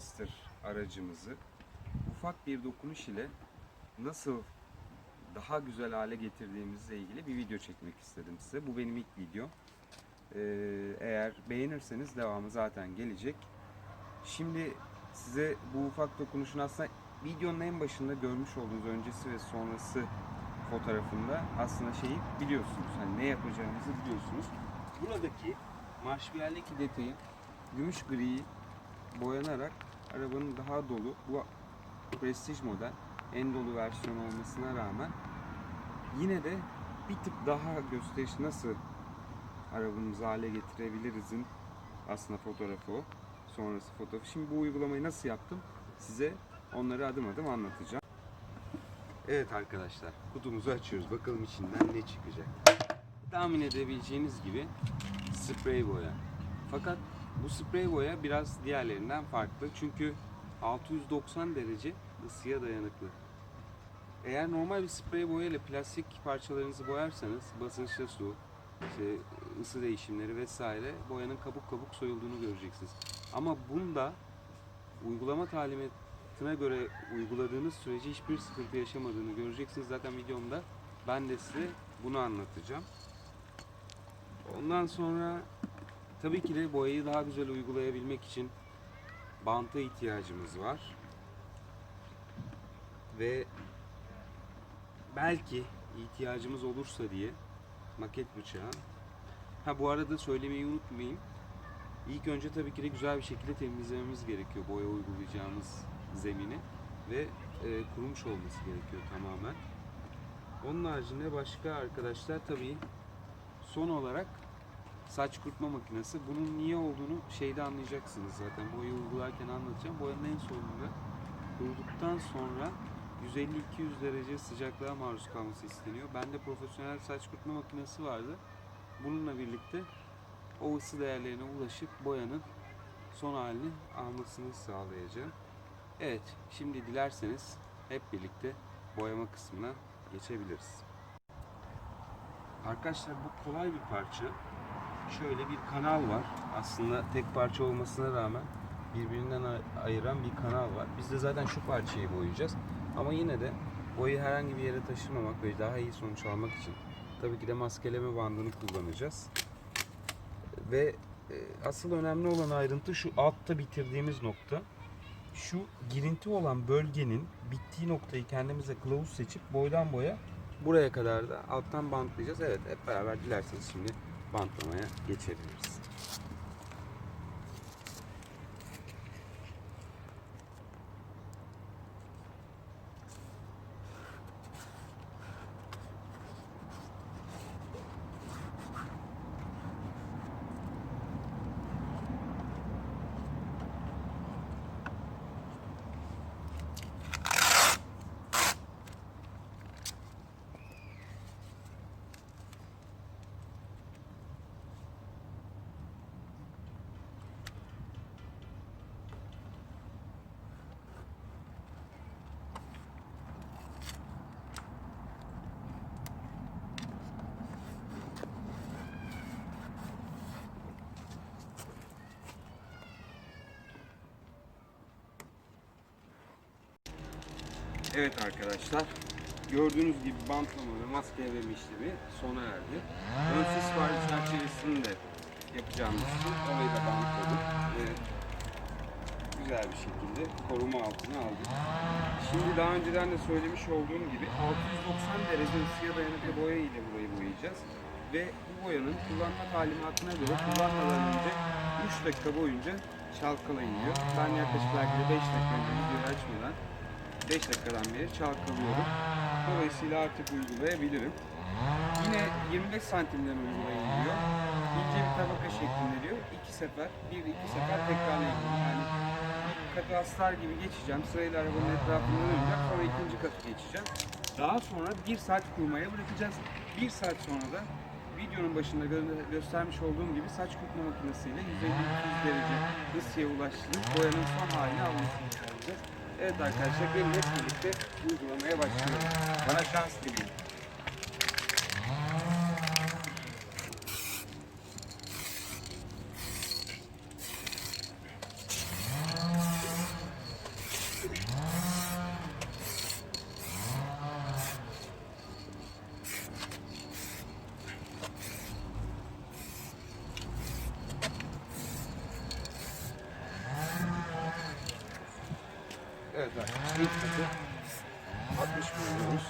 Duster aracımızı ufak bir dokunuş ile nasıl daha güzel hale getirdiğimizle ilgili bir video çekmek istedim size. Bu benim ilk video. E, eğer beğenirseniz devamı zaten gelecek. Şimdi size bu ufak dokunuşun aslında videonun en başında görmüş olduğunuz öncesi ve sonrası fotoğrafında aslında şeyi biliyorsunuz. Hani ne yapacağınızı biliyorsunuz. Buradaki marşpiyerdeki detayı gümüş gri boyanarak arabanın daha dolu bu prestij model en dolu versiyon olmasına rağmen yine de bir tık daha gösteriş nasıl arabamızı hale getirebilirizin aslında fotoğrafı o. Sonrası fotoğrafı. Şimdi bu uygulamayı nasıl yaptım size onları adım adım anlatacağım. Evet arkadaşlar kutumuzu açıyoruz. Bakalım içinden ne çıkacak. Tahmin edebileceğiniz gibi sprey boya. Fakat bu sprey boya biraz diğerlerinden farklı. Çünkü 690 derece ısıya dayanıklı. Eğer normal bir sprey boya ile plastik parçalarınızı boyarsanız basınçlı su, işte ısı değişimleri vesaire boyanın kabuk kabuk soyulduğunu göreceksiniz. Ama bunda uygulama talimatına göre uyguladığınız sürece hiçbir sıkıntı yaşamadığını göreceksiniz. Zaten videomda ben de size bunu anlatacağım. Ondan sonra tabii ki de boyayı daha güzel uygulayabilmek için banta ihtiyacımız var. Ve belki ihtiyacımız olursa diye maket bıçağı. Ha bu arada söylemeyi unutmayayım. İlk önce tabii ki de güzel bir şekilde temizlememiz gerekiyor boya uygulayacağımız zemini ve e, kurumuş olması gerekiyor tamamen. Onun haricinde başka arkadaşlar tabii son olarak saç kurutma makinesi. Bunun niye olduğunu şeyde anlayacaksınız zaten. Boyayı uygularken anlatacağım. Boyanın en sonunda kuruduktan sonra 150-200 derece sıcaklığa maruz kalması isteniyor. Bende profesyonel saç kurutma makinesi vardı. Bununla birlikte o ısı değerlerine ulaşıp boyanın son halini almasını sağlayacağım. Evet, şimdi dilerseniz hep birlikte boyama kısmına geçebiliriz. Arkadaşlar bu kolay bir parça. Şöyle bir kanal var. Aslında tek parça olmasına rağmen birbirinden ay- ayıran bir kanal var. Biz de zaten şu parçayı boyayacağız. Ama yine de boyayı herhangi bir yere taşımamak ve daha iyi sonuç almak için tabii ki de maskeleme bandını kullanacağız. Ve e, asıl önemli olan ayrıntı şu altta bitirdiğimiz nokta. Şu girinti olan bölgenin bittiği noktayı kendimize kılavuz seçip boydan boya buraya kadar da alttan bantlayacağız. Evet hep beraber dilerseniz şimdi bantlamaya geçebiliriz. Evet arkadaşlar. Gördüğünüz gibi bantlama ve maske verme işlemi sona erdi. Ön sis var çerçevesini de yapacağımız için orayı da bantladık ve güzel bir şekilde koruma altına aldık. Şimdi daha önceden de söylemiş olduğum gibi 690 derece ısıya dayanıklı boya ile burayı boyayacağız. Ve bu boyanın kullanma talimatına göre kullanmadan önce 3 dakika boyunca çalkalayın diyor. Ben yaklaşık belki de 5 dakika önce videoyu açmadan 5 dakikadan beri çalkalıyorum. Dolayısıyla artık uygulayabilirim. Yine 25 santimden uygulayın diyor. İnce bir tabaka şeklinde diyor. İki sefer, bir iki sefer tekrarlayın. Yani astar gibi geçeceğim. Sırayla arabanın etrafından döneceğim. Sonra ikinci katı geçeceğim. Daha sonra bir saat kurumaya bırakacağız. Bir saat sonra da videonun başında gö- göstermiş olduğum gibi saç kurutma makinesiyle 150-200 derece ısıya ulaştırıp boyanın son halini almasını sağlayacağız. Evet arkadaşlar hep birlikte uygulamaya başlayalım. Bana şans dileyin. Evet arkadaşlar ilk katı atmış bulunuyoruz.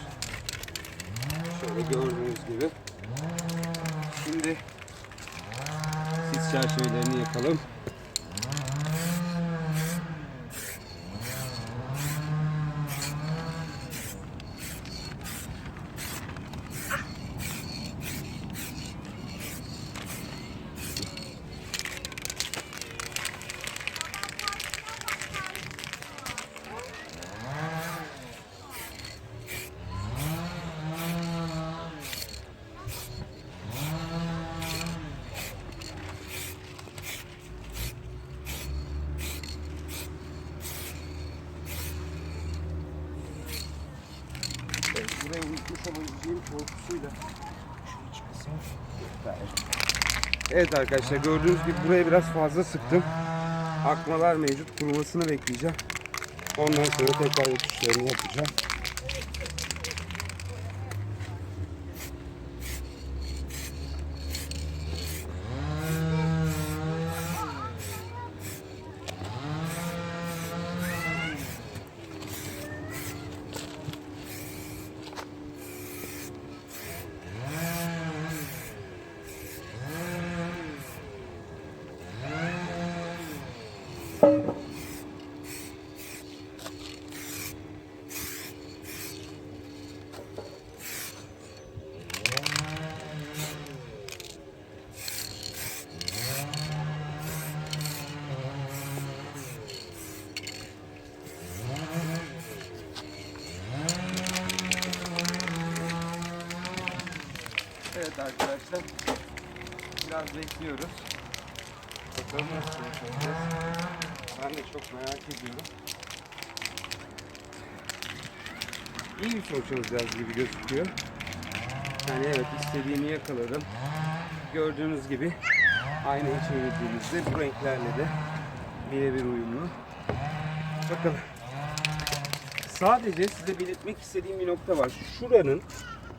Şöyle gördüğünüz gibi. Şimdi sis çerçevelerini yakalım. Evet, buraya unutmuş Evet arkadaşlar gördüğünüz gibi buraya biraz fazla sıktım. Akmalar mevcut. Kurumasını bekleyeceğim. Ondan sonra tekrar uçuşlarını yapacağım. Evet arkadaşlar. Biraz bekliyoruz. Bakalım nasıl yapacağız. Ben de çok merak ediyorum. İyi bir sonuç alacağız gibi gözüküyor. Yani evet istediğimi yakaladım. Gördüğünüz gibi aynayı çevirdiğimizde bu renklerle de birebir uyumlu. Bakalım. Sadece size belirtmek istediğim bir nokta var. Şuranın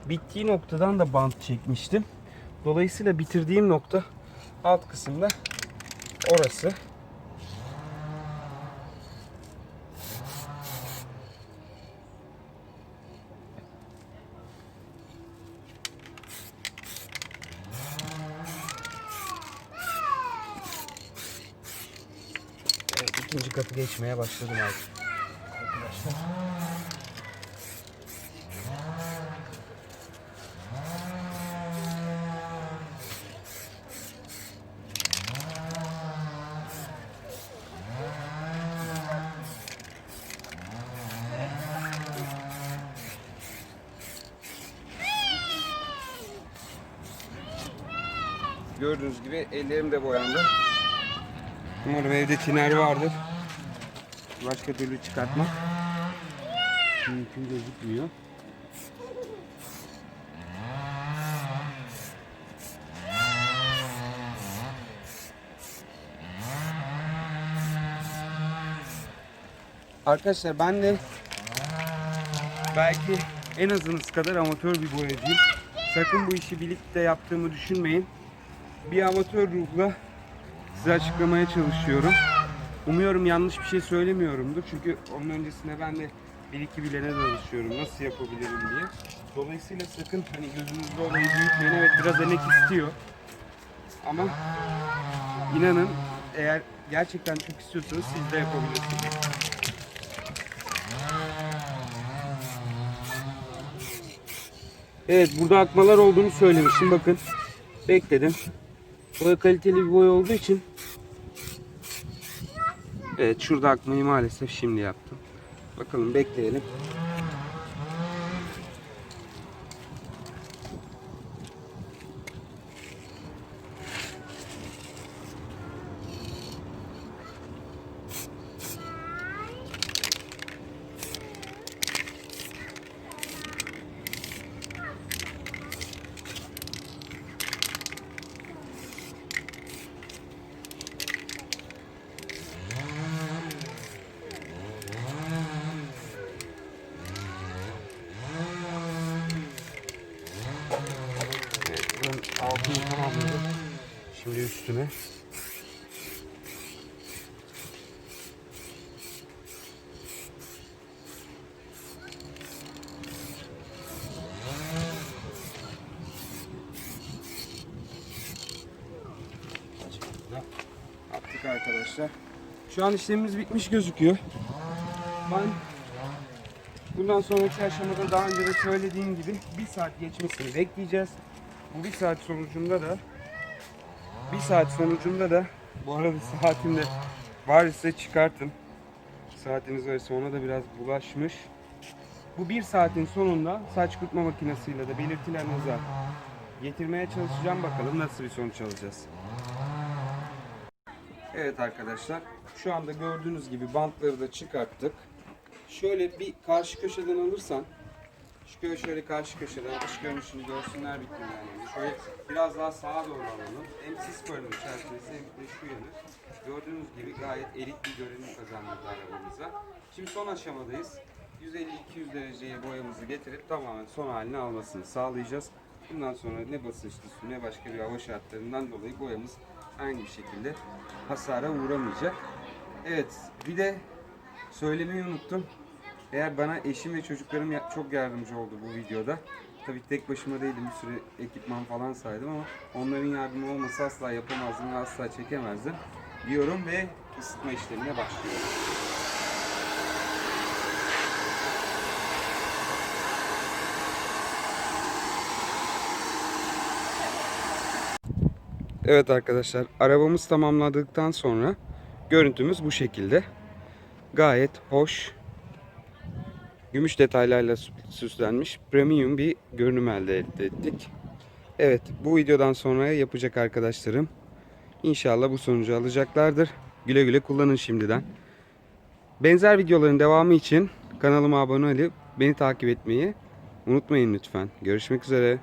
bittiği noktadan da bant çekmiştim. Dolayısıyla bitirdiğim nokta alt kısımda orası. Katı geçmeye başladım artık. Arkadaşlar. Gördüğünüz gibi ellerim de boyandı. Umarım evde tiner vardır. Başka türlü çıkartmak mümkün gözükmüyor. Arkadaşlar ben de belki en azınız kadar amatör bir boyacıyım. Sakın bu işi birlikte yaptığımı düşünmeyin. Bir amatör ruhla size açıklamaya çalışıyorum. Umuyorum yanlış bir şey söylemiyorumdur. Çünkü onun öncesinde ben de bir iki bilene danışıyorum nasıl yapabilirim diye. Dolayısıyla sakın hani gözünüzde olayı büyütmeyin. Evet biraz emek istiyor. Ama inanın eğer gerçekten çok istiyorsanız siz de yapabilirsiniz. Evet burada akmalar olduğunu söylemiştim. Bakın bekledim. Boya kaliteli bir boya olduğu için Evet şurada akmayı maalesef şimdi yaptım. Bakalım bekleyelim. Altını tamamladım. Şimdi üstüne Attık arkadaşlar. Şu an işlemimiz bitmiş gözüküyor. Ben bundan sonraki aşamada daha önce de söylediğim gibi bir saat geçmesini bekleyeceğiz. Bir saat sonucunda da bir saat sonucunda da bu arada saatimde var ise çıkartın. Saatiniz varsa ona da biraz bulaşmış. Bu bir saatin sonunda saç kurutma makinesiyle de belirtilen hıza getirmeye çalışacağım. Bakalım nasıl bir sonuç alacağız. Evet arkadaşlar. Şu anda gördüğünüz gibi bantları da çıkarttık. Şöyle bir karşı köşeden alırsan şu şöyle karşı köşeden dış görünüşünü görsünler bittim yani. Şöyle biraz daha sağa doğru alalım. Hem sis bölümü çerçevesi hem de şu yanı. Gördüğünüz gibi gayet elit bir görünüm kazandırdı arabamıza. Şimdi son aşamadayız. 150-200 dereceye boyamızı getirip tamamen son halini almasını sağlayacağız. Bundan sonra ne basınçlı su ne başka bir hava şartlarından dolayı boyamız herhangi bir şekilde hasara uğramayacak. Evet bir de söylemeyi unuttum. Eğer bana eşim ve çocuklarım çok yardımcı oldu bu videoda. Tabii tek başıma değildim bir sürü ekipman falan saydım ama onların yardımı olmasa asla yapamazdım ve asla çekemezdim. Diyorum ve ısıtma işlemine başlıyorum. Evet arkadaşlar arabamız tamamladıktan sonra görüntümüz bu şekilde. Gayet hoş, gümüş detaylarla sü- süslenmiş premium bir görünüm elde ettik. Evet bu videodan sonra yapacak arkadaşlarım inşallah bu sonucu alacaklardır. Güle güle kullanın şimdiden. Benzer videoların devamı için kanalıma abone olup beni takip etmeyi unutmayın lütfen. Görüşmek üzere.